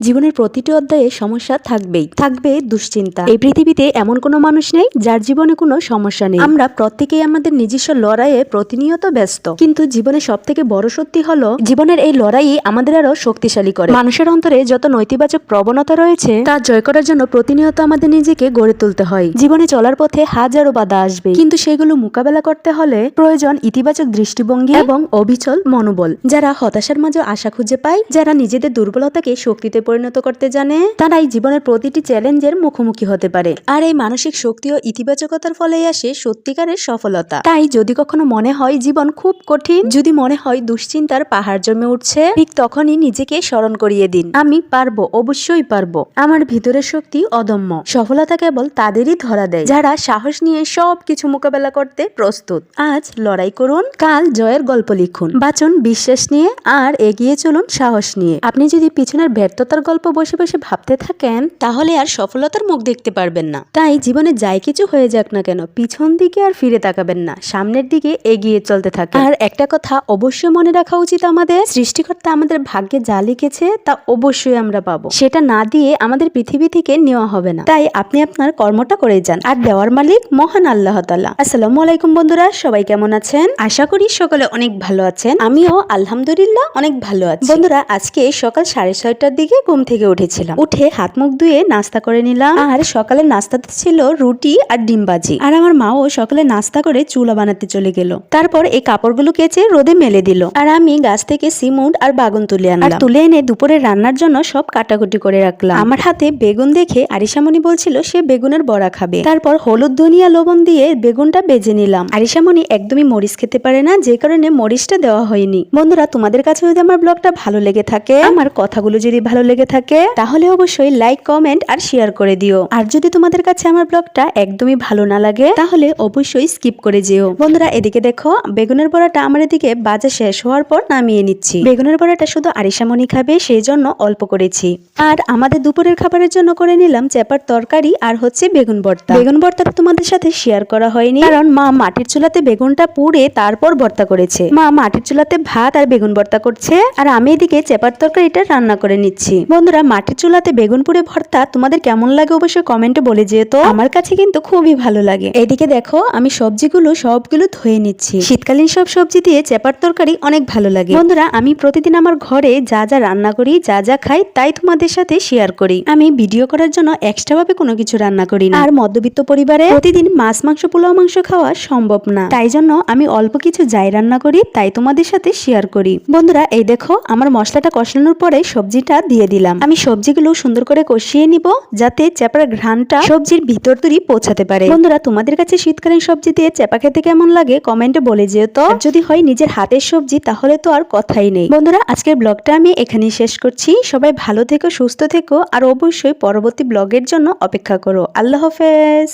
জীবনের প্রতিটি অধ্যায়ে সমস্যা থাকবেই, থাকবে দুশ্চিন্তা। এই পৃথিবীতে এমন কোনো মানুষ নেই যার জীবনে কোনো সমস্যা নেই। আমরা প্রত্যেকেই আমাদের নিজস্ব লড়াইয়ে প্রতিনিয়ত ব্যস্ত। কিন্তু জীবনের সব থেকে বড় সত্যি হলো, জীবনের এই লড়াই আমাদের আরও শক্তিশালী করে। মানুষের অন্তরে যত নৈতিবাচক প্রবণতা রয়েছে, তা জয় করার জন্য প্রতিনিয়ত আমাদের নিজেকে গড়ে তুলতে হয়। জীবনে চলার পথে হাজারো বাধা আসবে। কিন্তু সেগুলো মোকাবেলা করতে হলে প্রয়োজন ইতিবাচক দৃষ্টিভঙ্গি এবং অবিচল মনোবল। যারা হতাশার মাঝে আশা খুঁজে পায়, যারা নিজেদের দুর্বলতাকে শক্তিতে পরিণত করতে জানে, তারাই জীবনের প্রতিটি চ্যালেঞ্জের মুখোমুখি হতে পারে। আর এই মানসিক শক্তি ও ইতিবাচকতার ফলেই আসে সত্যিকারের সফলতা। তাই যদি কখনো মনে হয় জীবন খুব কঠিন, যদি মনে হয় দুশ্চিন্তার পাহাড় জমে উঠছে, ঠিক তখনই নিজেকে স্মরণ করিয়ে দিন। আমি পারব, অবশ্যই পারব। আমার ভিতরের শক্তি অদম্য। সফলতা কেবল তাদেরই ধরা দেয়, যারা সাহস নিয়ে সব কিছু মোকাবেলা করতে প্রস্তুত। আজ লড়াই করুন, কাল জয়ের গল্প লিখুন। বাঁচুন, বিশ্বাস নিয়ে, আর এগিয়ে চলুন, সাহস নিয়ে। আপনি যদি পিছনের ব্যর্থতার গল্প বসে বসে ভাবতে থাকেন, তাহলে আর সফলতার মুখ দেখতে পারবেন না। তাই জীবনে যাই কিছু হয়ে যাক না কেন, পিছন দিকে আর ফিরে তাকাবেন না, সামনের দিকে এগিয়ে চলতে থাকে আর একটা কথা অবশ্যই মনে রাখা উচিত আমাদের, সৃষ্টিকর্তা আমাদের ভাগ্যে যা লিখেছে, তা অবশ্যই আমরা পাবো। সেটা না দিয়ে আমাদের পৃথিবী থেকে নেওয়া হবে না। তাই আপনি আপনার কর্মটা করে যান। আর দেওয়ার মালিক মহান আল্লাহ তালা আসসালামু আলাইকুম বন্ধুরা, সবাই কেমন আছেন? আশা করি সকলে অনেক ভালো আছেন। আমিও আলহামদুলিল্লাহ অনেক ভালো আছি। বন্ধুরা, আজকে সকাল সাড়ে ছয়টার দিকে ঘুম থেকে উঠেছিলাম। উঠে হাত মুখ ধুয়ে নাস্তা করে নিলাম। আর সকালে নাস্তাতে ছিল রুটি আর ডিম ভাজি। আর আমার মাও সকালে নাস্তা করে চুলা বানাতে চলে গেল। তারপর এই কাপড়গুলো কেচে রোদে মেলে দিল। আর আমি গাছ থেকে সিমুন্ড আর বাগুন তুলে আনলাম। তুলে এনে দুপুরে রান্নার জন্য সব কাটাকুটি করে রাখলাম। আমার হাতে বেগুন দেখে আরিসামণি বলছিল, সে বেগুনের বড়া খাবে। তারপর হলুদ, ধনিয়া, লবণ দিয়ে বেগুনটা বেজে নিলাম। আরিসামণি একদমই মরিচ খেতে পারে না, যে কারণে মরিচটা দেওয়া হয়নি। বন্ধুরা, তোমাদের কাছে যদি আমার ব্লগটা ভালো লেগে থাকে, আমার কথাগুলো যদি ভালো লেগে থাকে, তাহলে অবশ্যই লাইক কমেন্ট আর শেয়ার করে দিও। আর যদি তোমাদের কাছে আমার ব্লগটা একদমই ভালো না লাগে, তাহলে অবশ্যই স্কিপ করে যেও। বন্ধুরা, এদিকে দেখো, বেগুনের বড়াটা আমার এদিকে বাজা শেষ হওয়ার পর নামিয়ে নিচ্ছি। বেগুনের বড়াটা শুধু আরিসামণি খাবে, সেই জন্য অল্প করেছি। আর আমাদের দুপুরের খাবারের জন্য করে নিলাম চেপার তরকারি আর হচ্ছে বেগুন ভর্তা। বেগুন ভর্তাটা তোমাদের সাথে শেয়ার করা হয়নি, কারণ মা মাটির চুলাতে বেগুনটা পুড়ে তারপর ভর্তা করেছে। মা মাটির চুলাতে ভাত আর বেগুন ভর্তা করছে, আর আমি এদিকে চেপার তরকারিটা রান্না করে নিচ্ছি। বন্ধুরা, মাটির চুলাতে বেগুন পুড়ে ভর্তা তোমাদের কেমন লাগে অবশ্যই কমেন্টে বলে যেত আমার কাছে কিন্তু খুবই ভালো লাগে। এদিকে দেখো, আমি সবজিগুলো সবগুলো ধুয়ে নিচ্ছি। শীতকালীন সব সবজি দিয়ে চেপার তরকারি অনেক ভালো লাগে। বন্ধুরা, আমি প্রতিদিন আমার ঘরে যা যা রান্না করি, যা যা খাই, তাই তোমাদের সাথে শেয়ার করি। আমি ভিডিও করার জন্য এক্সট্রা ভাবে কোনো কিছু রান্না করি না। আর মধ্যবিত্ত পরিবারে প্রতিদিন মাছ, মাংস, পোলাও, মাংস খাওয়া সম্ভব না। তাই জন্য আমি অল্প কিছু যাই রান্না করি, তাই তোমাদের সাথে শেয়ার করি। বন্ধুরা, এই দেখো, আমার মশলাটা কষানোর পরে সবজিটা দিয়ে দিলাম। আমি সবজিগুলো সুন্দর করে কষিয়ে নিব যাতে চেপার ঘ্রাণটা সবজির ভিতর তৈরি পৌঁছাতে পারে। বন্ধুরা, তোমাদের কাছে শীতকালীন সবজি দিয়ে চেপা খেতে কেমন লাগে কমেন্টে বলে যেও তো। যদি হয় নিজের হাতের সবজি, তাহলে তো আর কথাই নেই। বন্ধুরা, আজকের ব্লগটা আমি এখানেই শেষ করছি। সবাই ভালো থেকো, সুস্থ থেকো, আর অবশ্যই পরবর্তী ব্লগের জন্য অপেক্ষা করো। আল্লাহ হাফেজ।